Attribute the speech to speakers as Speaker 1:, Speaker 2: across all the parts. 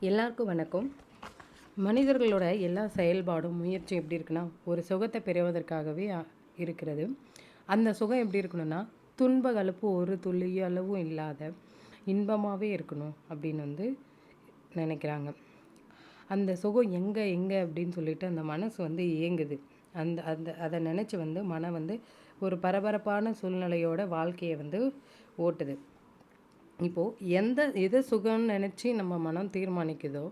Speaker 1: எல்லாருக்கும் வணக்கம். மனிதர்களோட எல்லா செயல்பாடும் முயற்சி எப்படி இருக்குன்னா ஒரு சுகத்தை பெறுவதற்காகவே இருக்கிறது. அந்த சுகம் எப்படி இருக்கணும்னா துன்ப கலப்பு ஒரு துளி அளவும் இல்லாத இன்பமாகவே இருக்கணும் அப்படின்னு வந்து நினைக்கிறாங்க. அந்த சுகம் எங்கே எங்கே அப்படின்னு சொல்லிட்டு அந்த மனசு வந்து இயங்குது. அந்த அந்த அதை நினச்சி வந்து மனம் வந்து ஒரு பரபரப்பான சூழ்நிலையோட வாழ்க்கையை வந்து ஓட்டுது. இப்போது எந்த எது சுகம்னு நினச்சி நம்ம மனம் தீர்மானிக்குதோ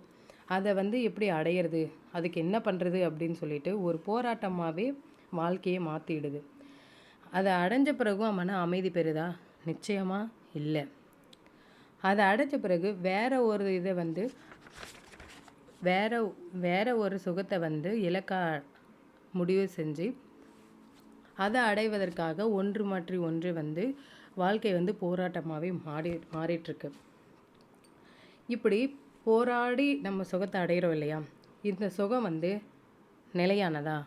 Speaker 1: அதை வந்து எப்படி அடையிறது? அதுக்கு என்ன பண்ணுறது அப்படின்னு சொல்லிட்டு ஒரு போராட்டமாகவே வாழ்க்கையை மாற்றிடுது அதை அடைஞ்ச பிறகும் மன அமைதி பெறுதா? நிச்சயமாக இல்லை. அதை அடைஞ்ச பிறகு வேற ஒரு இதை வந்து வேற வேற ஒரு சுகத்தை வந்து இலக்கா முடிவு செஞ்சு அதை அடைவதற்காக ஒன்று மாற்றி ஒன்று வந்து வாழ்க்கை வந்து போராட்டமாகவே மாறி மாறிட்டுருக்கு. இப்படி போராடி நம்ம சுகத்தை அடையிறோம் இல்லையா? இந்த சுகம் வந்து நிலையானதா?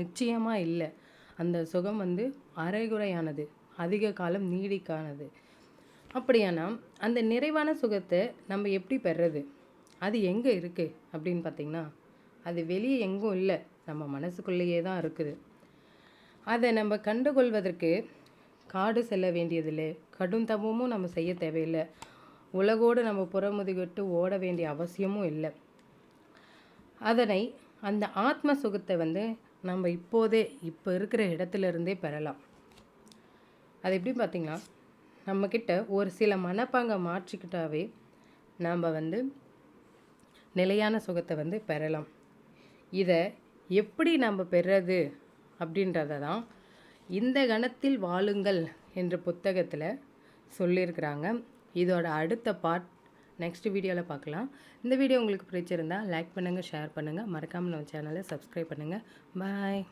Speaker 1: நிச்சயமாக இல்லை. அந்த சுகம் வந்து அரைகுறையானது அதிக காலம் நீடிக்கானது. அப்படியானா அந்த நிறைவான சுகத்தை நம்ம எப்படி பெறுறது? அது எங்கே இருக்குது அப்படின்னு பார்த்தீங்கன்னா அது வெளியே எங்கும் இல்லை. நம்ம மனசுக்குள்ளேயே தான் இருக்குது. அதை நம்ம கண்டுகொள்வதற்கு காடு செல்ல வேண்டியதில்லை. கடும் தவமும் நம்ம செய்ய தேவையில்லை. உலகோடு நம்ம புறமுதுகிட்டு ஓட வேண்டிய அவசியமும் இல்லை. அதனை அந்த ஆத்ம சுகத்தை வந்து நம்ம இப்போதே இப்போ இருக்கிற இடத்துல இருந்தே பெறலாம். அது எப்படி பார்த்தீங்கன்னா நம்மக்கிட்ட ஒரு சில மனப்பாங்கை மாற்றிக்கிட்டாவே நாம் வந்து நிலையான சுகத்தை வந்து பெறலாம். இதை எப்படி நம்ம பெறது அப்படின்றத தான் இந்த கணத்தில் வாழுங்கள் என்ற புத்தகத்தில் சொல்லியிருக்கிறாங்க. இதோட அடுத்த பார்ட் நெக்ஸ்ட் வீடியோவில் பார்க்கலாம். இந்த வீடியோ உங்களுக்கு பிடிச்சிருந்தால் லைக் பண்ணுங்கள் ஷேர் பண்ணுங்கள் மறக்காமல் நம்ம சேனலை சப்ஸ்கிரைப் பண்ணுங்கள் பாய்